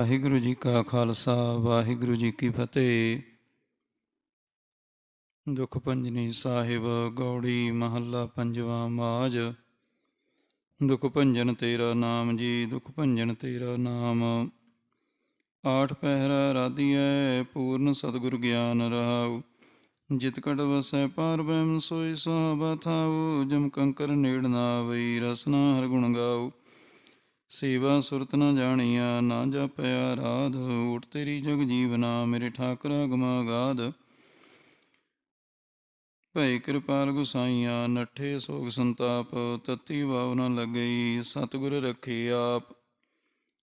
ਵਾਹਿਗੁਰੂ ਜੀ ਕਾ ਖਾਲਸਾ, ਵਾਹਿਗੁਰੂ ਜੀ ਕੀ ਫਤਿਹ। ਦੁਖ ਭੰਜਨੀ ਸਾਹਿਬ, ਗੌੜੀ ਮਹੱਲਾ ਪੰਜਵਾਂ ਮਾਜ। ਦੁਖ ਭੰਜਨ ਤੇਰਾ ਨਾਮ ਜੀ, ਦੁਖ ਭੰਜਨ ਤੇਰਾ ਨਾਮ। ਆਠ ਪਹਿਰਾ ਰਾਧੀਐ, ਪੂਰਨ ਸਤਿਗੁਰ ਗਿਆਨ ਰਹਾਉ। ਜਿਤ ਕਟ ਵਸੈ ਪਾਰ ਬ੍ਰਹਮ ਸੋਈ ਸੁਹਾਵਾ ਥਾਉ। ਜਮ ਕੰਕਰ ਨੇੜ ਨਾ ਵਈ ਰਸਨਾ ਹਰ ਗੁਣ ਗਾਉ। ਸੇਵਾ ਸੁਰਤ ਨਾ ਜਾਣੀਆ, ਨਾ ਜਪਿਆ ਰਾਧ। ਊਟ ਤੇਰੀ ਜਗ ਜੀਵਨਾ, ਮੇਰੇ ਠਾਕਰਾ ਅਗਮਾ ਗਾਧ। ਭਈ ਕਿਰਪਾਲ ਗੁਸਾਈਆਂ ਨੱਠੇ ਸੋਗ ਸੰਤਾਪ, ਤਤੀ ਭਾਵ ਨ ਲੱਗਈ, ਸਤਿਗੁਰ ਰੱਖੇ ਆਪ।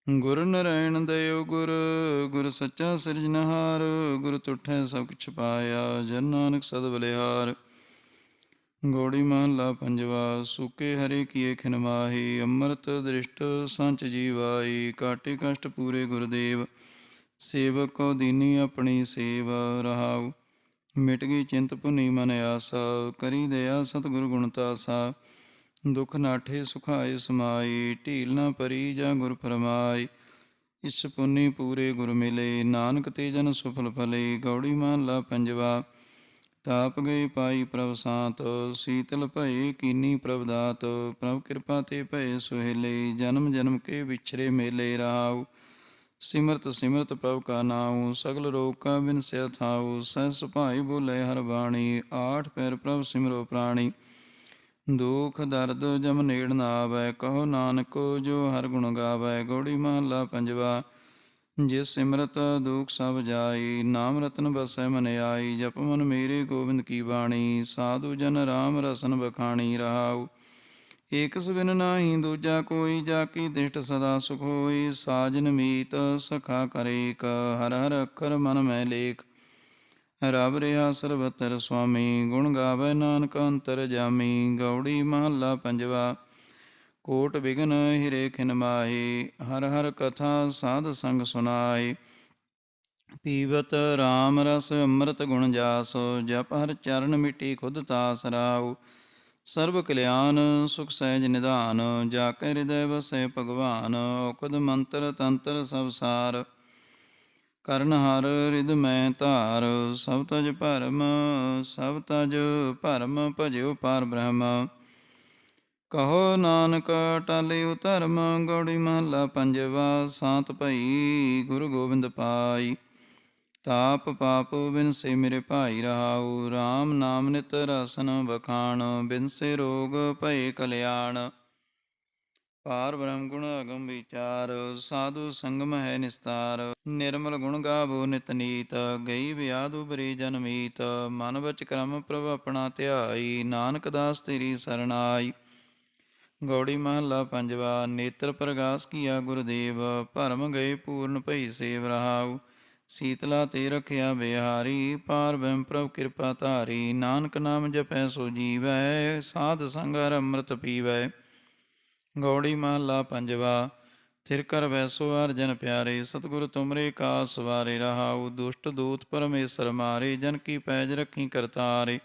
ਗੁਰ ਨਰੈਣ ਦਇਓ ਗੁਰ ਗੁਰ ਸੱਚਾ ਸਿਰਜਨਹਾਰ ਗੁਰ ਤੁਠੈ ਸਭ ਕਿਛ ਪਾਇਆ, ਜਨ ਨਾਨਕ ਸਦ ਬਲਿਹਾਰ। ਗੋੜੀ ਮਹੱਲਾ ਪੰਜਵਾ, ਸੁਕੇ ਹਰੇ ਕੀਏ ਖਿਨ ਮਾਹੀ ਅੰਮ੍ਰਿਤ ਦ੍ਰਿਸ਼ਟ ਸੰਚ ਜੀਵਾਈ ਕਾਟੇ ਕਸ਼ਟ ਪੂਰੇ ਗੁਰਦੇਵ, ਸੇਵਕ ਕੋ ਦੀਨੀ ਆਪਣੀ ਸੇਵ ਰਹਾਉ। ਮਿਟ ਗਈ ਚਿੰਤ ਭੁਨੀ ਮਨ ਆਸਾ, ਕਰੀ ਦਇਆ ਸਤਿਗੁਰ ਗੁਣ ਤਾਸਾ। ਦੁਖ ਨਾਠੇ ਸੁਖਾਏ ਸਮਾਈ, ਢੀਲ ਨਾ ਪਰੀ ਜਾਂ ਗੁਰ ਫਰਮਾਈ। ਇਸ ਪੁੰਨੀ ਪੂਰੇ ਗੁਰ ਮਿਲੇ, ਨਾਨਕ ਤੇ ਜਨ ਸੁਫਲ ਫਲੇ। ਗੌੜੀ ਮਹੱਲਾ ਪੰਜਵਾ ਤਾਪ ਗਏ ਪਾਈ ਪ੍ਰਭ ਸਾਤ, ਸੀਤਲ ਭਏ ਕੀਨੀ ਪ੍ਰਭ ਦਾਤ, ਪ੍ਰਭ ਕਿਰਪਾ ਤੇ ਭਏ ਸੁਹੇਲੇ, ਜਨਮ ਜਨਮ ਕੇ ਵਿਛਰੇ ਮੇਲੇ ਰਹਾਉ। ਸਿਮਰਤ ਸਿਮਰਤ ਪ੍ਰਭ ਕਾ ਨਾਉ, ਸਗਲ ਰੋਗ ਕਾ ਬਿਨਸਿਆ ਥਾਉ ਸਹਿ ਭਾਈ ਬੋਲੇ ਹਰ ਬਾਣੀ, ਆਠ ਪੈਰ ਪ੍ਰਭ ਸਿਮਰੋ ਪ੍ਰਾਣੀ। ਦੁਖ ਦਰਦ ਜਮ ਨੇੜ ਨਾ ਆਵੈ ਕਹੋ ਨਾਨਕ ਜੋ ਹਰ ਗੁਣ ਗਾਵੈ, ਗੌੜੀ ਮਹੱਲਾ ਪੰਜਵਾ ਜਿਸ ਸਿਮਰਤ ਦੁਖ ਸਭ ਜਾਈ, ਨਾਮ ਰਤਨ ਬਸੈ ਮਨ ਆਈ, ਜਪ ਮਨ ਮੇਰੇ ਗੋਬਿੰਦ ਕੀ ਬਾਣੀ, ਸਾਧੂ ਜਨ ਰਾਮ ਰਸਨ ਬਖਾਣੀ ਰਹਾਉ। ਏਕ ਸਵਿਨ ਨਾਹੀ ਦੂਜਾ ਕੋਈ ਜਾ ਕੀ ਦਿਸ਼ਟ ਸਦਾ ਸੁਖ ਹੋਈ, ਸਾਜਨ ਮੀਤ ਸਖਾ ਕਰੇਕ, ਹਰ ਹਰ ਅੱਖਰ ਮਨ ਮੈਂ ਲੇਖ। ਰਬ ਰਿਹਾ ਸਰਬਤਰ ਸੁਆਮੀ, ਗੁਣ ਗਾਵੇ ਨਾਨਕ ਅੰਤਰ ਜਾਮੀ, ਗੌੜੀ ਮਹੱਲਾ ਪੰਜਵਾ ਕੋਟ ਬਿਗਨ ਹਿਰੇ ਖਿਨ ਮਾਹੀ, ਹਰ ਹਰ ਕਥਾ ਸਾਧ ਸੰਗ ਸੁਨਾਈ ਪੀਵਤ RAM ਰਸ ਅੰਮ੍ਰਿਤ ਗੁਣ ਜਾਸ, ਜਪ ਹਰ ਚਰਨ ਮਿਟੀ ਖੁਦ ਤਾਸ ਰਾਉ ਸਰਬ ਕਲਿਆਣ ਸੁਖ ਸਹਿਜ ਨਿਧਾਨ ਜਾ ਕੇ ਹਿਰਦੈ ਵਸੈ ਭਗਵਾਨ, ਔਕਦ ਮੰਤਰ ਤੰਤਰ ਸਭ ਸਾਰ। ਕਰਨ ਹਰ ਰਿਦ ਮੈਂ ਧਾਰ, ਸਭ ਤਜ ਭਰਮ, ਸਭ ਤਜ ਭਰਮ ਭਜਿਓ ਪਾਰ ਬ੍ਰਹਮ। ਕਹੋ ਨਾਨਕ ਟਾਲਿਉ ਧਰਮ, ਗੌੜੀ ਮਹੱਲਾ ਪੰਜਵਾ, ਸਾਤ ਭਈ ਗੁਰੂ ਗੋਬਿੰਦ ਪਾਈ। ਤਾਪ ਪਾਪ ਬਿਨਸੇ ਮੇਰੇ ਭਾਈ ਰਹਾਉ RAM ਨਾਮ ਨਿਤ ਰਸਨ ਬਖਾਣ ਬਿਨਸੇ ਰੋਗ ਭਏ ਕਲਿਆਣ। ਪਾਰ ਬ੍ਰਹਮ ਗੁਣ ਅਗਮ ਵਿਚਾਰ, ਸਾਧੂ ਸੰਗਮ ਹੈ ਨਿਸਤਾਰ। ਨਿਰਮਲ ਗੁਣ ਗਾਵੋ ਨਿਤ ਨੀਤ, ਗਈ ਵਿਆਦ ਉਬਰੀ ਜਨਮੀਤ ਮਨ ਬਚ ਕਰਮ ਪ੍ਰਭ ਆਪਣਾ ਧਿਆਈ, ਨਾਨਕ ਦਾਸ ਤੇਰੀ ਸਰਣਾਈ ਗੌੜੀ ਮਹੱਲਾ ਪੰਜਵਾ, ਨੇਤਰ ਪ੍ਰਗਾਸ ਕੀਆ ਗੁਰਦੇਵ, ਭਰਮ ਗਏ ਪੂਰਨ ਭਈ ਸੇਵ ਰਹਾਉ। ਸੀਤਲਾ ਤੇ ਰਖਿਆ ਬਿਹਾਰੀ ਪਾਰ ਬ੍ਰਹਮ ਪ੍ਰਭ ਕਿਰਪਾ ਧਾਰੀ। ਨਾਨਕ ਨਾਮ ਜਪੈ ਸੋ ਜੀਵੈ, ਸਾਧ ਸੰਗਰ ਅੰਮ੍ਰਿਤ ਪੀਵੈ। ਗੌੜੀ ਮਹੱਲਾ ਪੰਜਵਾ, ਥਿਰ ਕਰ ਵੈਸੋ ਅਰਜਨ ਪਿਆਰੇ, ਸਤਿਗੁਰ ਤੁਮਰੇ ਕਾ ਸਵਾਰੇ ਰਹਾਉ। ਦੁਸ਼ਟ ਦੂਤ ਪਰਮੇਸ਼ਰ ਮਾਰੇ, ਜਨ ਕੀ ਪੈਜ ਰੱਖੀ ਕਰਤਾਰੇ।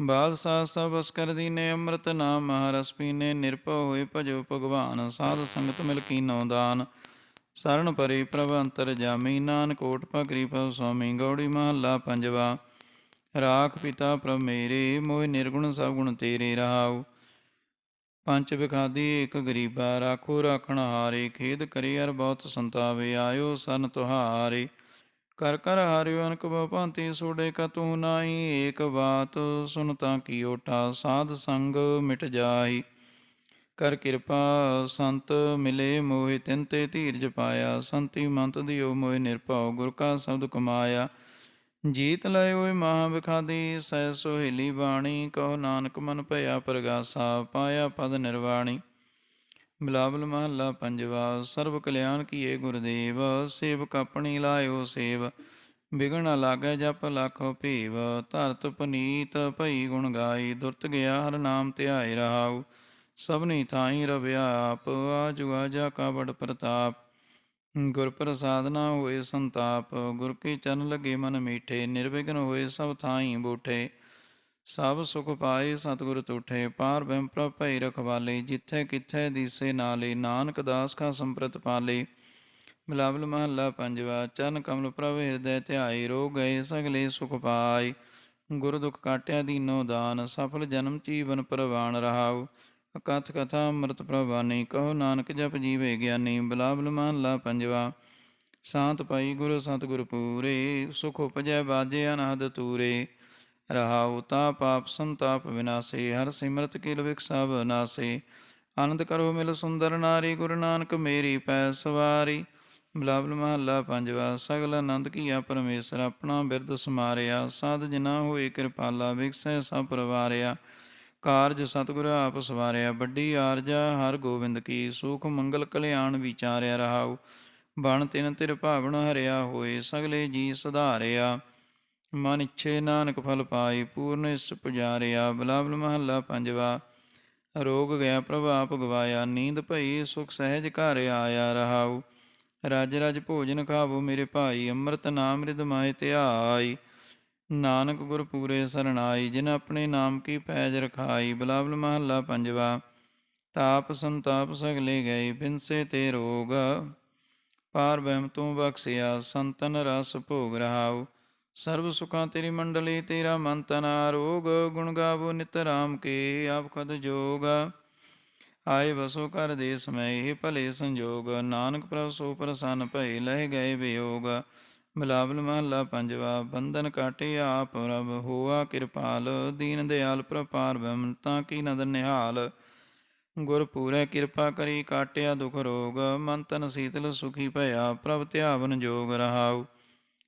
ਬਾਲ ਬਾਦਸ਼ਾਹ ਸਭ ਅਸਕਰ ਦੀਨੇ ਅੰਮ੍ਰਿਤ ਨਾਮ ਮਹਾਰਸ ਪੀਨੇ ਨਿਰਭਉ ਹੋਏ ਭਜੋ ਭਗਵਾਨ, ਸਾਧ ਸੰਗਤ ਮਿਲ ਕੀਨੋ ਦਾਨ। ਸਰਣ ਪਰੇ ਪ੍ਰਭ ਅੰਤਰ ਜਾਮੀ, ਨਾਨਕ ਕੋਟ ਪਗਰੀ ਪਉ ਸੁਆਮੀ ਗੌੜੀ ਮਹੱਲਾ ਪੰਜਵਾ। ਰਾਖ ਪਿਤਾ ਪ੍ਰਭ ਮੇਰੇ, ਮੋਹਿ ਨਿਰਗੁਣ ਸਭ ਗੁਣ ਤੇਰੇ ਰਹਾਉ। ਪੰਚ ਵਿਖਾਦੀ ਇੱਕ ਗਰੀਬਾ, ਰਾਖੋ ਰਾਖਣ ਹਾਰੇ, ਖੇਦ ਕਰੇ ਅਰ ਬਹੁਤ ਸੰਤਾਵੇ, ਆਇਓ ਸਨ ਤੁਹਾਰੇ। ਕਰ ਕਰ ਹਾਰਿਓ ਅਨਕ ਭਾਂਤੀ ਸੋੜੇ ਕਤੂ ਨਾਹੀ, ਏਕ ਬਾਤ ਸੁਨਤਾ ਕੀ ਓਟਾ ਸਾਧ ਸੰਗ ਮਿਟ ਜਾਹੀ। ਕਰ ਕਿਰਪਾ ਸੰਤ ਮਿਲੇ ਮੋਹਿ, ਤਿਨ ਤੇ ਧੀਰਜ ਪਾਇਆ, ਸੰਤੀ ਮੰਤ ਦਿਓ ਮੋਹਿ ਨਿਰਭਉ, ਗੁਰ ਕਾ ਸ਼ਬਦ ਕਮਾਇਆ। ਜੀਤ ਲਏ ਓਏ ਮਹਾ ਵਿਖਾਦੀ ਸੈ ਸੋਹਿਲੀ ਬਾਣੀ, ਕਹੋ ਨਾਨਕ ਮਨ ਭਇਆ ਪ੍ਰਗਾਸਾ, ਪਾਇਆ ਪਦ ਨਿਰਵਾਣੀ। ਬਿਲਾਵਲ ਮਹੱਲਾ ਪੰਜਵਾ, ਸਰਬ ਕਲਿਆਣ ਕੀਏ ਗੁਰਦੇਵ, ਸੇਵਕ ਆਪਣੀ ਲਾਇਓ ਸੇਵ ਬਿਗਣ ਨ ਲਾਗੈ ਜਪ ਲੱਖੋ ਭੀਵ, ਧਰਤ ਪਨੀਤ ਭਈ ਗੁਣ ਗਾਈ, ਦੁਰਤ ਗਿਆ ਹਰ ਨਾਮ ਧਿਆਏ ਰਹਾਉ, ਸਭਨੀ ਥਾਈ ਰਵਿਆ ਆਪ ਆਜੁਆ ਜਾ ਕਾ ਪ੍ਰਤਾਪ। ਗੁਰ ਪ੍ਰਸਾਦ ਨਾ ਹੋਏ ਸੰਤਾਪ, ਗੁਰ ਕੇ ਚਰਨ ਲਗੇ ਮਨ ਮੀਠੇ, ਨਿਰਵਿਘਨ ਹੋਏ ਸਭ ਥਾਈ ਬੂਠੇ। ਸਭ ਸੁਖ ਪਾਏ ਸਤਿਗੁਰ ਤੁਠੇ, ਪਾਰ ਬ੍ਰਹਮ ਪ੍ਰਭ ਰਖਵਾਲੇ, ਜਿੱਥੇ ਕਿੱਥੇ ਦੀਸੇ ਨਾਲੇ, ਨਾਨਕ ਦਾਸ ਕਾ ਸੰਪ੍ਰਤ ਪਾਲੇ। ਬਿਲਾਵਲ ਮਹੱਲਾ ਪੰਜਵਾ, ਚਰਨ ਕਮਲ ਪ੍ਰਭ ਹਿਰਦੈ ਧਿਆਈ ਰੋ ਗਏ ਸਗਲੇ ਸੁਖ ਪਾਏ। ਗੁਰ ਦੁਖ ਕਾਟਿਆ ਦੀਨੋ ਦਾਨ, ਸਫਲ ਜਨਮ ਜੀਵਨ ਪ੍ਰਵਾਨ ਰਹਾਉ। ਅਕਥ ਕਥਾ ਅੰਮ੍ਰਿਤ ਪ੍ਰਵਾਨੀ ਕਹੋ ਨਾਨਕ ਜਪ ਜੀਵੇ ਗਿਆਨੀ। ਬਿਲਾਵਲ ਮਹੱਲਾ ਪੰਜਵਾ, ਸਾਤ ਪਾਈ ਗੁਰ ਸਤਿਗੁਰ ਪੂਰੇ, ਸੁਖ ਉਪਜੈ ਬਾਜੇ ਅਨਹਦ ਤੂਰੇ। ਰਹਾਉ ਤਾ ਪਾਪ ਸੰਤਾਪ ਵਿਨਾਸੇ, ਹਰ ਸਿਮਰਤ ਕਿਲ ਵਿਕਸਾ ਨਾਸੇ। ਆਨੰਦ ਕਰੋ ਮਿਲ ਸੁੰਦਰ ਨਾਰੀ, ਗੁਰੂ ਨਾਨਕ ਮੇਰੀ ਪੈ ਸਵਾਰੀ। ਬਲਾਬਲ ਮਹੱਲਾ ਪੰਜਵਾ, ਸਗਲ ਆਨੰਦ ਕੀਆ ਪਰਮੇਸ਼ਰ, ਆਪਣਾ ਬਿਰਦ ਸਮਾਰਿਆ। ਸਾਧ ਜਿਨਾ ਹੋਏ ਕਿਰਪਾਲਾ ਵਿਕਸੈ ਸਭ ਪਰਵਾਰਿਆ। ਕਾਰਜ ਸਤਿਗੁਰ ਆਪ ਸਵਾਰਿਆ, ਵੱਡੀ ਆਰਜਾ ਹਰ ਗੋਬਿੰਦ ਕੀ। ਸੁਖ ਮੰਗਲ ਕਲਿਆਣ ਵਿਚਾਰਿਆ ਰਹਾਉ। ਬਣ ਤਿਨ ਤਿਰ ਭਾਵਨ ਹਰਿਆ ਹੋਏ, ਸਗਲੇ ਜੀ ਸੁਧਾਰਿਆ। ਮਨ ਇੱਛੇ ਨਾਨਕ ਫਲ ਪਾਈ, ਪੂਰਨ ਇਸ ਪੁਜਾਰਿਆ ਬਲਾਬਲ ਮਹੱਲਾ ਪੰਜਵਾ। ਰੋਗ ਗਿਆ ਪ੍ਰਭਾਪ ਗਵਾਇਆ, ਨੀਂਦ ਭਈ, ਸੁਖ ਸਹਿਜ ਘਰ ਆਇਆ ਰਹਾਉ। ਰਜ ਰਜ ਭੋਜਨ ਖਾਵੋ ਮੇਰੇ ਭਾਈ, ਅੰਮ੍ਰਿਤ ਨਾਮ ਰਿਦ ਮਾਏ ਧਿਆਈ। ਨਾਨਕ ਗੁਰ ਪੂਰੇ ਸਰਣਾਈ, ਜਿਨ ਆਪਣੇ ਨਾਮ ਕੀ ਪੈਜ ਰਖਾਈ ਬਲਾਬਲ ਮਹੱਲਾ ਪੰਜਵਾ। ਤਾਪ ਸੰਤਾਪ ਸਗਲੇ ਗਏ, ਬਿਨਸੇ ਤੇ ਰੋਗ। ਪਾਰ ਬਹਿਮ ਤੂੰ ਬਖਸਿਆ, ਸੰਤਨ ਰਸ ਭੋਗ ਰਹਾਉ। ਸਰਬ ਸੁਖਾਂ ਤੇਰੀ ਮੰਡਲੀ, ਤੇਰਾ ਮਨ ਤਨ ਆਰੋਗ ਗੁਣ ਗਾਵੋ ਨਿਤ ਰਾਮ ਕੇ, ਆਪ ਖਦ ਜੋਗ। ਆਏ ਵਸੋ ਕਰ ਦੇ ਸਮੈ ਇਹ ਭਲੇ ਸੰਜੋਗ, ਨਾਨਕ ਪ੍ਰਭ ਸੋ ਪ੍ਰਸੰਨ ਭਏ, ਲਹਿ ਗਏ ਵਿਯੋਗ। ਬਿਲਾਵਲ ਮਹੱਲਾ ਪੰਜਵਾ, ਬੰਧਨ ਕਾਟੇ ਆਪ ਪ੍ਰਭ, ਹੋਆ ਕਿਰਪਾਲ। ਦੀਨ ਦਿਆਲ ਪ੍ਰਪਾਰ ਬਮਤਾ ਕੀ ਨਦਰ ਨਿਹਾਲ। ਗੁਰ ਪੂਰੈ ਕਿਰਪਾ ਕਰੀ, ਕਾਟਿਆ ਦੁਖ ਰੋਗ। ਮਨ ਤਨ ਸੀਤਲ, ਸੁਖੀ ਭਇਆ, ਪ੍ਰਭ ਧਿਆਵਨ ਜੋਗ ਰਹਾਉ।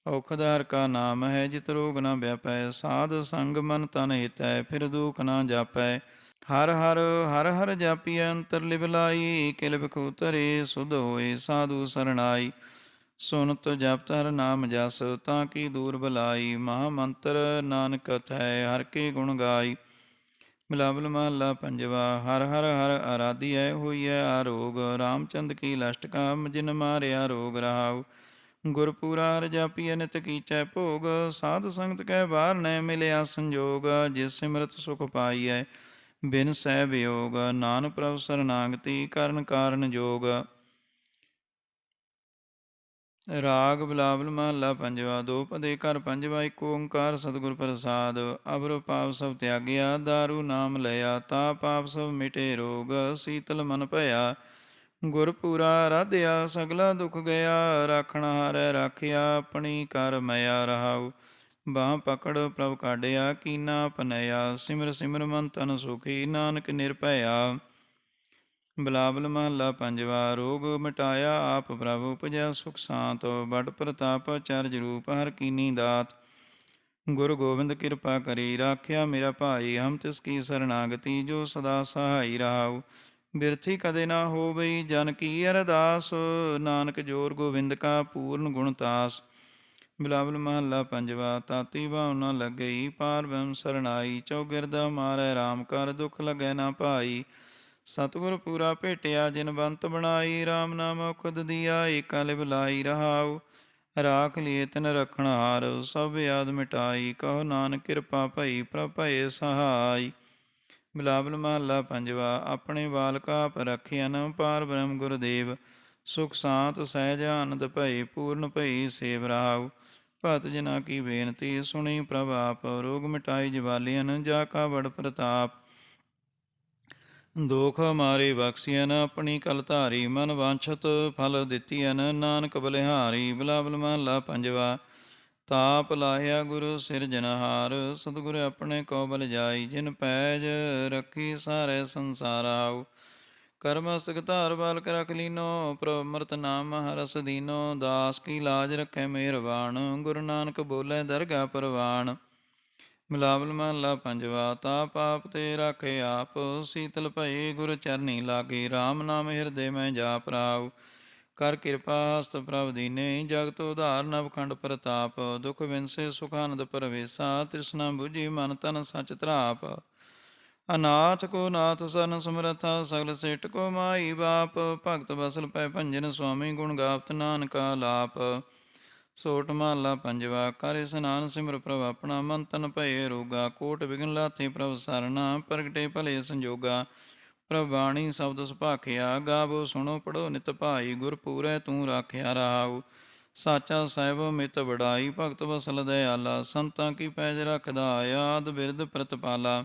ਔਖਦ ਹਰ ਕਾ ਨਾਮ ਹੈ, ਜਿਤ ਰੋਗ ਨਾ ਵਿਆਪੈ। ਸਾਧ ਸੰਗ ਮਨ ਤਨ ਹਿਤੈ, ਫਿਰ ਦੁਖ ਨਾ ਜਾਪੈ। ਹਰ ਹਰ ਹਰ ਹਰ ਜਾਪੀਐ, ਅੰਤਰ ਲਿਵ ਕਿਲ ਬਿਖੂ ਤਰੇ ਸੁਧ ਹੋਏ, ਸਾਧੂ ਸਰਣਾਈ। ਸੁਨਤ ਜਪਤ ਹਰ ਨਾਮ ਜਸ, ਤਾਂ ਕੀ ਦੂਰ ਬਲਾਈ। ਮਹਾ ਮੰਤਰ ਨਾਨਕ ਹੈ ਹਰ ਕੇ ਗੁਣ ਗਾਈ। ਮਿਲਾਵਲ ਮਹੱਲਾ ਪੰਜਵਾ, ਹਰ ਹਰ ਹਰ ਆਰਾਧੀਐ ਹੋਈਐ ਆਰੋਗ ਰਾਮਚੰਦ ਕੀ ਲਸ਼ਟਕਾ ਜਿਨ ਮਾਰਿਆ ਰੋਗ ਰਹਾਉ। ਗੁਰਪੂਰਾ ਹਰ ਜਾਪੀਐ ਕੀਚੈ ਭੋਗ, ਸਾਧ ਸੰਗਤ ਕੈ ਬਾਹਰ ਨੈ ਮਿਲਿਆ ਸੰਜੋਗ, ਜਿਸ ਸਿਮਰਤ ਸੁਖ ਪਾਈਐ, ਬਿਨ ਸਹਿ ਵਿਯੋਗ, ਨਾਨਕ ਪ੍ਰਭ ਸਰਨਾਗਤੀ ਕਰਨ ਕਾਰਨ ਜੋਗ। ਰਾਗ ਬਲਾਵਲ ਮਹੱਲਾ ਪੰਜਵਾ, ਦੋ ਪਦੇ ਘਰ ਪੰਜਵਾ, ਇੱਕ ਓੰਕਾਰ ਸਤਿਗੁਰ ਪ੍ਰਸਾਦ, ਅਬਰ ਪਾਪ ਸਭ ਤਿਆਗਿਆ दारू ਨਾਮ ਲਿਆ, ਤਾ ਪਾਪ ਸਭ ਮਿਟੇ ਰੋਗ, ਸੀਤਲ ਮਨ ਭਇਆ ਗੁਰ ਪੂਰਾ ਰਾਧਿਆ, ਸਗਲਾ ਦੁਖ ਗਿਆ, ਰਾਖਣ ਹਾਰੈ ਰਾਖਿਆ ਆਪਣੀ ਕਰ ਮਿਆ ਰਹਾਉ। ਬਾਹ ਪਕੜ ਪ੍ਰਭ ਕਾਢਿਆ, ਕੀਨਾ ਪਨਿਆ ਸਿਮਰ ਸਿਮਰ ਮਨ ਤਨ ਸੁਖੀ, ਨਾਨਕ ਨਿਰਭਇਆ। ਬਲਾਬਲ ਮਹੱਲਾ ਪੰਜਵਾ, ਰੋਗ ਮਿਟਾਇਆ ਆਪ ਪ੍ਰਭ ਉਪਜਿਆ ਸੁਖ ਸਾਂਤ ਬਟ ਪ੍ਰਤਾਪ ਚਰਜ ਰੂਪ ਹਰ ਕੀਨੀ ਦਾਤ। ਗੁਰੂ ਗੋਬਿੰਦ ਕਿਰਪਾ ਕਰੀ, ਰਾਖਿਆ ਮੇਰਾ ਭਾਈ, ਹਮ ਤਿਸ ਕੀ ਸਰਨਾਗਤੀ, ਜੋ ਸਦਾ ਸਹਾਈ ਰਹਾਉ। ਬਿਰਥੀ ਕਦੇ ਨਾ ਹੋਵਈ, ਜਨ ਕੀ ਅਰਦਾਸ? ਨਾਨਕ ਜੋਰ ਗੋਬਿੰਦ ਕਾ ਪੂਰਨ ਗੁਣ ਤਾਸ। ਬਿਲਾਵਲ ਮਹੱਲਾ ਪੰਜਵਾ, ਤਾਤੀ ਭਾਵਨਾ ਲੱਗਈ ਪਾਰ ਬ੍ਰਹਮ ਸਰਣਾਈ ਚੌਗਿਰਦਾ ਮਾਰੈ RAM ਕਰ ਦੁਖ ਲਗੈ ਨਾ ਭਾਈ। ਸਤਿਗੁਰ ਪੂਰਾ ਭੇਟਿਆ, ਜਿਨ ਬੰਤ ਬਣਾਈ RAM ਨਾਮ ਖੁਦ ਦੀਆ, ਏਕਾ ਲਿਵ ਲਾਈ ਰਹਾਉ। ਰਾਖ ਲਿਏ ਤਨ ਰਖਣ ਸਭ ਯਾਦ ਮਿਟਾਈ, ਕਹੋ ਨਾਨਕ ਕਿਰਪਾ ਭਈ, ਪ੍ਰਭ ਭਏ ਸਹਾਈ। ਬਿਲਾਵਲ ਮਹੱਲਾ ਪੰਜਵਾ, ਆਪਣੇ ਬਾਲਕ ਆਪ ਰਖਿਆਨ ਪਾਰ ਬ੍ਰਹਮ ਗੁਰਦੇਵ, ਸੁਖ ਸਾਤ ਸਹਿਜ ਆਨੰਦ ਭਈ, ਪੂਰਨ ਭਈ ਸੇਵ ਰਾਵ। ਭਤ ਜਨਾ ਕੀ ਬੇਨਤੀ ਸੁਣੀ ਪ੍ਰਭ ਆਪ, ਰੋਗ ਮਿਟਾਈ ਜਵਾਲੀਆਂ ਜਾ ਕਾ ਬੜ ਪ੍ਰਤਾਪ। ਦੋਖ ਮਾਰੇ ਬਖਸੀਨ ਆਪਣੀ ਕਲ ਧਾਰੀ, ਮਨ ਵਾਂਛਤ ਫਲ ਦਿੱਤੀਆਂ ਨਾਨਕ ਬਲਿਹਾਰੀ। ਬਲਾਬਲ ਮਹਲਾ ਪੰਜਵਾ ਤਾਪ ਲਾਹਿਆ ਗੁਰੂ ਸਿਰਜਨਹਾਰ ਸਤਿਗੁਰ ਆਪਣੇ ਕੋ ਬਲ ਜਾਈ, ਜਿਨ ਪੈਜ ਰੱਖੀ ਸਾਰੇ ਸੰਸਾਰ ਆਉ ਕਰਮ ਸਗਤਾਰ ਬਾਲਕ ਰਖ ਲੀਨੋ ਪ੍ਰਮਰਤ ਨਾਮ ਹਰਸ ਦੀਨੋ, ਦਾਸ ਕੀ ਲਾਜ ਰਖੈ ਮਿਹਰਬਾਨ, ਗੁਰੂ ਨਾਨਕ ਬੋਲੇ ਦਰਗਾ ਪਰਵਾਨ। ਮਿਲਾਵਲ ਮਹਲਾ ਪੰਜਵਾ ਤਾ ਪਾਪ ਤੇ ਰਾਖੇ ਆਪ, ਸੀਤਲ ਭਈ ਗੁਰ ਚਰਨੀ ਲਾਗੇ RAM ਨਾਮ ਹਿਰਦੇ ਮੈਂ ਜਾਪ ਰਾਵ। ਕਰ ਕਿਰਪਾ ਹਸਤ ਪ੍ਰਭ ਦੀਨੇ, ਜਗਤ ਉਧਾਰ ਨਵਖੰਡ ਪ੍ਰਤਾਪ, ਦੁਖ ਵਿਨਸੇ ਸੁਖ ਪਰਵੇਸਾ, ਤ੍ਰਿਸ਼ਨਾ 부ਜੀ ਮਨ ਤਨ ਸਚ ਧਰਾਪ। ਅਨਾਥ ਕੋ ਨਾਥ ਸਰਨ ਸਮਰਥਾ, ਸਗਲ ਸੇਟ ਕੋ ਮਾਈ ਬਾਪ, ਭਗਤ ਬਸਲ ਪੈ ਭੰਜਨ ਸੁਆਮੀ ਗੁਣ ਗਾਵਤ ਨਾਨਕਾ ਲਾਪ ਸੋਟ ਮਹਲਾ ਪੰਜਵਾ, ਕਰ ਇਸਨਾਨ ਸਿਮਰ ਪ੍ਰਭ ਆਪਣਾ, ਮਨ ਤਨ ਭਏ ਰੋਗਾ, ਕੋਟ ਵਿਗਨ ਲਾਥੇ ਪ੍ਰਭ ਸਰਨਾ, ਪ੍ਰਗਟੇ ਭਲੇ ਸੰਜੋਗਾ। ਪ੍ਰਭ ਬਾਣੀ ਸ਼ਬਦ ਸੁਭਾਖਿਆ, ਗਾਵੋ ਸੁਣੋ ਪੜੋ ਨਿਤ ਭਾਈ ਗੁਰ ਪੂਰੈ ਤੂੰ ਰਾਖਿਆ ਰਹਾਉ ਸਾਚਾ ਸਾਹਿਬ ਮਿਤ ਵਡਾਈ, ਭਗਤ ਵਸਲ ਦਇਆਲਾ ਸੰਤਾਂ ਕੀ ਪੈਜ ਰੱਖਦਾ, ਆਦ ਬਿਰਧ ਪ੍ਰਤਪਾਲਾ।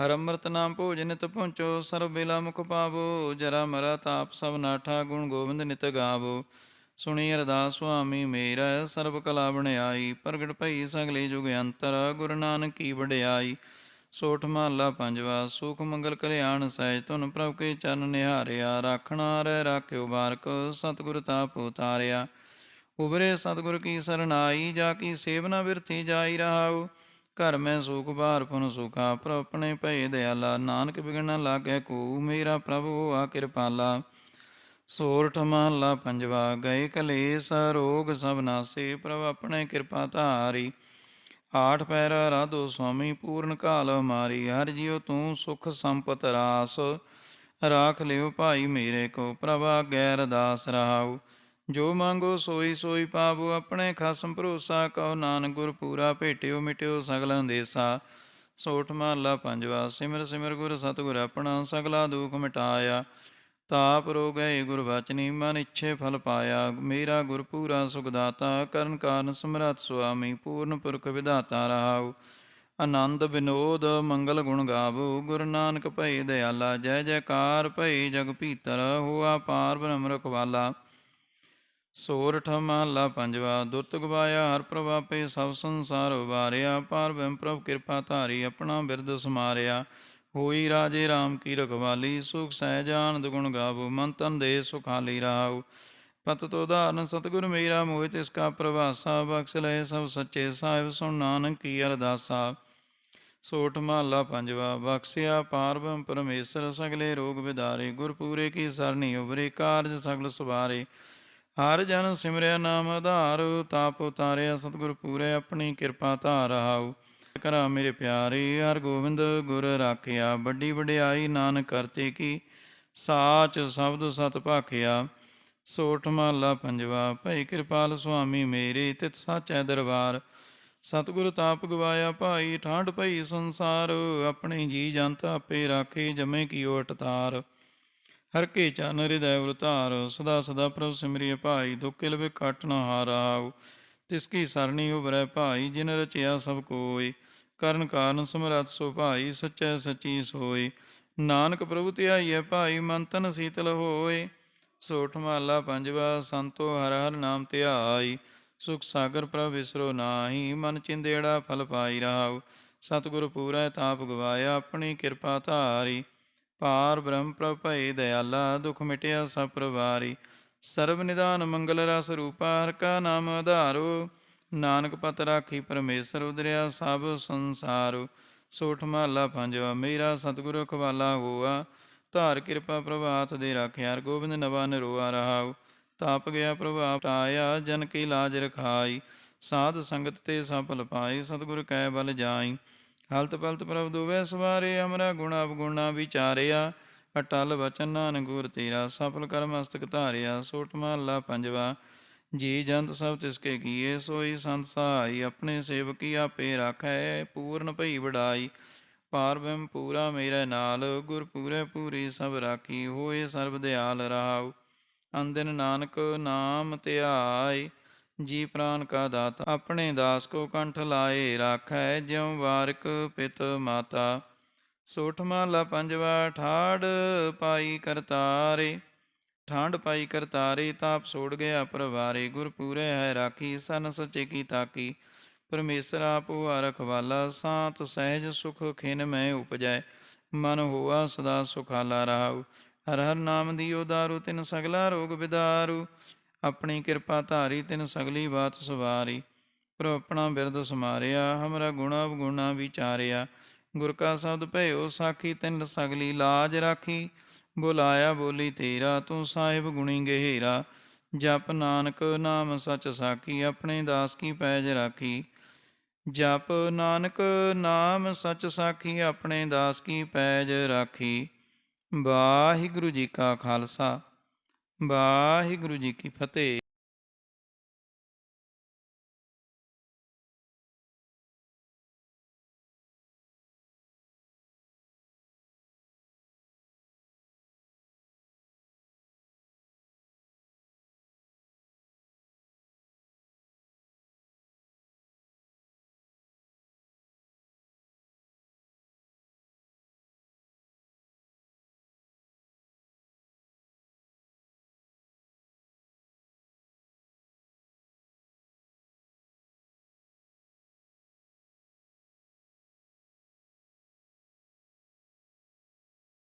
ਹਰ ਅੰਮ੍ਰਿਤ ਨਾਮ ਭੋਜਨ ਨਿਤ ਪਹੁੰਚੋ, ਸਰਬ ਬੇਲਾ ਮੁਖ ਪਾਵੋ, ਜਰਾ ਮਰਾ ਤਾਪ ਸਭ ਨਾਠਾ, ਗੁਣ ਗੋਬਿੰਦ ਨਿਤ ਗਾਵੋ। ਸੁਣੀ ਅਰਦਾਸ ਸੁਆਮੀ, ਮੇਰਾ ਸਰਬ ਕਲਾ ਬਣਾਈ, ਪ੍ਰਗਟ ਭਈ ਸਗਲੇ ਜੁਗ ਅੰਤਰ, ਗੁਰੂ ਨਾਨਕ ਕੀ ਵਡਿਆਈ। ਸੋਠ ਮਹਲਾ ਪੰਜਵਾ, ਸੁਖ ਮੰਗਲ ਕਲਿਆਣ ਸਹਿਜ ਤੁਨ ਪ੍ਰਭ ਕੇ ਚਰਨ ਨਿਹਾਰਿਆ, ਰਾਖਣਾ ਰਹਿ ਰਾਖਿਓ ਬਾਰਕ, ਸਤਿਗੁਰ ਤਾਪ ਉਤਾਰਿਆ। ਉਬਰੇ ਸਤਿਗੁਰ ਕੀ ਸਰਨਾਈ ਜਾ ਕੀ ਸੇਵਨਾ ਵਿਰਥੀ ਜਾਈ ਰਹਾਉ। ਘਰ ਮੈਂ ਸੁਖ, ਬਾਹਰ ਪੁਨ ਸੁਖਾ, ਪ੍ਰਭ ਆਪਣੇ ਭਏ ਦਿਆਲਾ, ਨਾਨਕ ਬਿਗੜ ਨ ਲਾਗੈ ਕੋ, ਮੇਰਾ ਪ੍ਰਭੂ ਆ ਕਿਰਪਾਲਾ। ਸੋਰਠ ਮਹਲਾ ਪੰਜਵਾ, ਗਏ ਕਲੇਸ਼ ਰੋਗ ਸਭ ਨਾਸੇ, ਪ੍ਰਭ ਆਪਣੇ ਕਿਰਪਾ ਧਾਰੀ। ਆਠ ਪੈਰਾ ਰਾਧੋ ਸੁਆਮੀ, ਪੂਰਨ ਕਾਲ ਹਮਾਰੀ ਹਰ ਜਿਉ ਤੂੰ ਸੁਖ ਸੰਪਤ ਰਾਸ। ਰਾਖ ਲਿਓ ਭਾਈ ਮੇਰੇ ਕੋ, ਪ੍ਰਭਾ ਗੈਰ ਦਾਸ ਰਹਾਉ। ਜੋ ਮੰਗੋ ਸੋਈ ਸੋਈ ਪਾਵੋ, ਆਪਣੇ ਖਸਮ ਭਰੋਸਾ ਕਹੋ ਨਾਨਕ, ਗੁਰ ਪੂਰਾ ਭੇਟਿਓ ਮਿਟਿਓ ਸਗਲਾਂ ਦੇਸਾ ਸੋਠ ਮਹਲਾ ਪੰਜਵਾ, ਸਿਮਰ ਸਿਮਰ ਗੁਰ ਸਤਿਗੁਰ ਆਪਣਾ ਸਗਲਾ ਦੁਖ ਮਿਟਾਇਆ। ਤਾਪ ਰੋ ਗਏ ਗੁਰ ਬਚਨੀ ਮਨ ਇੱਛੇ ਫਲ ਪਾਇਆ। ਮੇਰਾ ਗੁਰ ਪੂਰਾ ਸੁਖ ਕਰਨ ਕਾਰਨ ਸਮਰੱਥ ਸੁਆਮੀ, ਪੂਰਨ ਪੁਰਖ ਵਿਧਾਤਾ ਰਹਾਉ। ਆਨੰਦ ਬਿਨੋਦ, ਮੰਗਲ ਗੁਣ ਗਾਵੋ। ਗੁਰੂ ਨਾਨਕ ਭਈ ਦਇਆਲਾ ਜੈ ਜੈਕਾਰ ਭਈ ਜਗ ਭੀਤਰ, ਹੋਆ ਪਾਰ ਬ੍ਰਹਮ ਰਖਵਾਲਾ। ਸੋਰਠ ਮਹਲਾ ਪੰਜਵਾ ਦੁੱਤ ਗਵਾਇਆ, ਹਰ ਪ੍ਰਭਾਪੇ ਸਭ ਸੰਸਾਰ ਉਬਾਰਿਆ। ਪਾਰ ਬ੍ਰਹਮ ਪ੍ਰਭ ਕਿਰਪਾ ਧਾਰੀ, ਆਪਣਾ ਬਿਰਦ ਸਮਾਰਿਆ। ਹੋਈ ਰਾਜੇ RAM ਕੀ ਰਖਵਾਲੀ, ਸੁਖ ਸਹਿਜ ਆਨੰਦ ਗੁਣ ਗਾਵੋ, ਮਨ ਤਨ ਦੇ ਸੁਖਾਲੀ ਰਹਾਉ ਪਤ ਤੋ ਧਾਰਨ ਸਤਿਗੁਰ ਮੇਰਾ ਮੋਹਿ, ਤਿਸ ਕਾ ਪ੍ਰਭਾਸਾ ਬਖਸ਼ ਲੈ ਸਭ ਸੱਚੇ ਸਾਹਿਬ, ਸੁਣ ਨਾਨਕ ਕੀ ਅਰਦਾਸਾ। ਸੋਠ ਮਹਲਾ ਪੰਜਵਾ, ਬਖਸ਼ਿਆ ਪਾਰਬ੍ਰਹਮ ਪਰਮੇਸ਼ਰ, ਸਗਲੇ ਰੋਗ ਵਿਦਾਰੇ ਗੁਰ ਪੂਰੇ ਕੀ ਸਰਣੀ ਉਬਰੇ ਕਾਰਜ ਸਗਲ ਸੁਵਾਰੇ ਹਰ ਜਨ ਸਿਮਰਿਆ ਨਾਮ ਆਧਾਰ, ਤਾਪ ਉਤਾਰਿਆ, ਸਤਿਗੁਰ ਪੂਰੇ ਆਪਣੀ ਕਿਰਪਾ ਧਾਰ ਕਰਾ ਮੇਰੇ ਪਿਆਰੇ ਹਰ ਗੋਬਿੰਦ ਗੁਰ ਰਾਖਿਆ, ਵੱਡੀ ਵਡਿਆਈ ਨਾਨਕ ਕਰਤੇ ਕੀ, ਸਾਚ ਸ਼ਬਦ ਸਤ ਭਾਖਿਆ। ਸੋਠ ਮਹਲਾ ਪੰਜਵਾ, ਭਈ ਕਿਰਪਾਲ ਸੁਆਮੀ ਮੇਰੇ, ਤਿਤ ਸਾਚੈ ਦਰਬਾਰ। ਸਤਿਗੁਰ ਤਾਪ ਗਵਾਇਆ ਭਾਈ ਠਾਂਡ ਭਈ ਸੰਸਾਰ। ਆਪਣੇ ਜੀ ਜੰਤ ਆਪੇ ਰਾਖੇ, ਜਮੇ ਕੀ ਓਟ ਤਾਰ ਹਰ ਕੇ ਚਰਨ ਹਿਰਦੈ ਵਰਤਾਰ ਸਦਾ ਸਦਾ ਪ੍ਰਭ ਸਿਮਰਿਏ ਭਾਈ, ਦੁਖ ਕਿਲਵੇ ਕਾਟ ਨ ਹਾਰਾਉ ਤਿਸ ਕੀ ਸਰਣੀ ਉਬਰੈ ਭਾਈ, ਜਿਨ ਰਚਿਆ ਸਭ ਕੋਇ ਕਰਨ ਕਾਰਨ ਸਮਰੱਥ ਸੋ ਭਾਈ, ਸੱਚੈ ਸੱਚੀ ਸੋਈ। ਨਾਨਕ ਪ੍ਰਭੂ ਧਿਆਈਐ ਭਾਈ, ਮਨ ਤਨ ਸੀਤਲ ਹੋਏ ਸੋਠ ਮਹਲਾ ਪੰਜਵਾ, ਸੰਤੋ ਹਰ ਹਰ ਨਾਮ ਧਿਆਈ। ਸੁਖ ਸਾਗਰ ਪ੍ਰਭ ਵਿਸਰੋ ਨਾਹੀ, ਮਨ ਚਿੰਦੇੜਾ ਫਲ ਪਾਈ ਰਹਾਉ। ਸਤਿਗੁਰ ਪੂਰੈ ਤਾਪ ਗਵਾਇਆ, ਆਪਣੀ ਕਿਰਪਾ ਧਾਰੀ। ਪਾਰ ਬ੍ਰਹਮ ਪ੍ਰਭ ਭਏ ਦਇਆਲਾ ਦੁਖ ਮਿਟਿਆ ਸਭ ਪ੍ਰਵਾਰੀ ਸਰਬ ਨਿਦਾਨ ਮੰਗਲ ਰਸ ਰੂਪਾ ਹਰ ਕਾ ਨਾਮ ਆਧਾਰੋ। ਨਾਨਕ ਪਤ ਰਾਖੀ ਪਰਮੇਸ਼ਰ ਉਦਰਿਆ ਸਭ ਸੰਸਾਰ। ਸੋਠ ਮਹਲਾ ਪੰਜਵਾ, ਮੇਰਾ ਸਤਿਗੁਰੂ ਖਵਾਲਾ ਹੋਆ। ਧਾਰ ਕਿਰਪਾ ਪ੍ਰਭਾਤ ਦੇ ਰਾਖਿਆ ਗੋਬਿੰਦ ਨਵਾ ਨਿਰੋਆ ਰਹਾਉ। ਤਾਪ ਗਿਆ ਪ੍ਰਭਾਵ ਆਇਆ ਜਨ ਕੀ ਲਾਜ ਰਖਾਈ। ਸਾਧ ਸੰਗਤ ਤੇ ਸਫਲ ਪਾਏ, ਸਤਿਗੁਰ ਕੈ ਬਲ ਜਾਈ। ਹਲਤ ਪਲਤ ਪ੍ਰਭ ਦੁਵੇ ਸਵਾਰੇ, ਅਮਰਾ ਗੁਣਾ ਅਵਗੁਣਾ ਵਿਚਾਰਿਆ। ਅਟਲ ਵਚਨ ਨਾਨਕ ਗੁਰ ਤੇਰਾ, ਸਫਲ ਕਰਮ ਮਸਤਕ ਧਾਰਿਆ, ਸੋਟ ਮਹਲਾ ਪੰਜਵਾ। ਜੀ ਜੰਤ ਸਭ ਤਿਸ ਕੇ ਕੀਏ, ਸੋਈ ਸੰਤ ਸਹਾਈ, ਆਪਣੇ ਸੇਵਕੀ ਆਪੇ ਰਾਖੈ, ਪੂਰਨ ਭਈ ਵਡਾਈ। ਪਾਰ ਬ੍ਰਹਮ ਪੂਰਾ ਮੇਰੇ ਨਾਲ, ਗੁਰ ਪੂਰੇ ਪੂਰੀ ਸਭ ਰਾਖੀ, ਹੋਏ ਸਰਬ ਦਿਆਲ ਰਹਾਉ। ਅੰਦਿਨ ਨਾਨਕ ਨਾਮ ਧਿਆਈ ਜੀ ਪ੍ਰਾਨ ਕਾ ਦਾਤਾ, ਆਪਣੇ ਦਾਸ ਕੋ ਕੰਠ ਲਾਏ, ਰਾਖੈ ਜਿਉ ਵਾਰਕ ਪਿਤ ਮਾਤਾ। ਸੋਠ ਮਹਲਾ ਪੰਜਵਾ ਠਾੜ ਪਾਈ ਕਰਤਾਰੇ ਠਾਂਡ ਪਾਈ ਕਰਤਾਰੇ ਤਾਪ ਸੋੜ ਗਿਆ ਪਰਵਾਰੇ ਗੁਰ ਪੂਰੇ ਹੈ ਰਾਖੀ ਸਨ ਸਚੇ ਕੀ ਤਾਕੀ, ਪਰਮੇਸ਼ਰ ਆਪ ਹੋਆ ਰਖਵਾਲਾ, ਸਾਤ ਸਹਿਜ ਸੁਖ ਖਿਨ ਮੈਂ ਉਪਜੈ, ਮਨ ਹੋਆ ਸਦਾ ਸੁਖਾਲਾ ਰਹਾਉ, ਹਰ ਹਰ ਨਾਮ ਦੀਓ ਦਾਰੂ ਤਿਨ ਸਗਲਾ ਰੋਗ ਵਿਦਾਰੂ ਆਪਣੀ ਕਿਰਪਾ ਧਾਰੀ ਤਿਨ ਸਗਲੀ ਬਾਤ ਸਵਾਰੀ ਪਰ ਆਪਣਾ ਬਿਰਦ ਸਮਾਰਿਆ, ਹਮਰਾ ਗੁਣਾ ਅਵਗੁਣਾ ਵਿਚਾਰਿਆ ਗੁਰ ਕਾ ਸ਼ਬਦ ਭਇਓ ਸਾਖੀ, ਤਿੰਨ ਸਗਲੀ ਲਾਜ ਰਾਖੀ। ਬੁਲਾਇਆ ਬੋਲੀ ਤੇਰਾ, ਤੂੰ ਸਾਹਿਬ ਗੁਣੀ ਗਹਿਰਾ। ਜਪ ਨਾਨਕ ਨਾਮ ਸਚ ਸਾਖੀ, ਆਪਣੇ ਦਾਸ ਕੀ ਪੈਜ ਰਾਖੀ। ਜਪ ਨਾਨਕ ਨਾਮ ਸਚ ਸਾਖੀ, ਆਪਣੇ ਦਾਸ ਕੀ ਪੈਜ ਰਾਖੀ। ਵਾਹਿਗੁਰੂ ਜੀ ਕਾ ਖਾਲਸਾ, ਵਾਹਿਗੁਰੂ ਜੀ ਕੀ ਫਤਿਹ।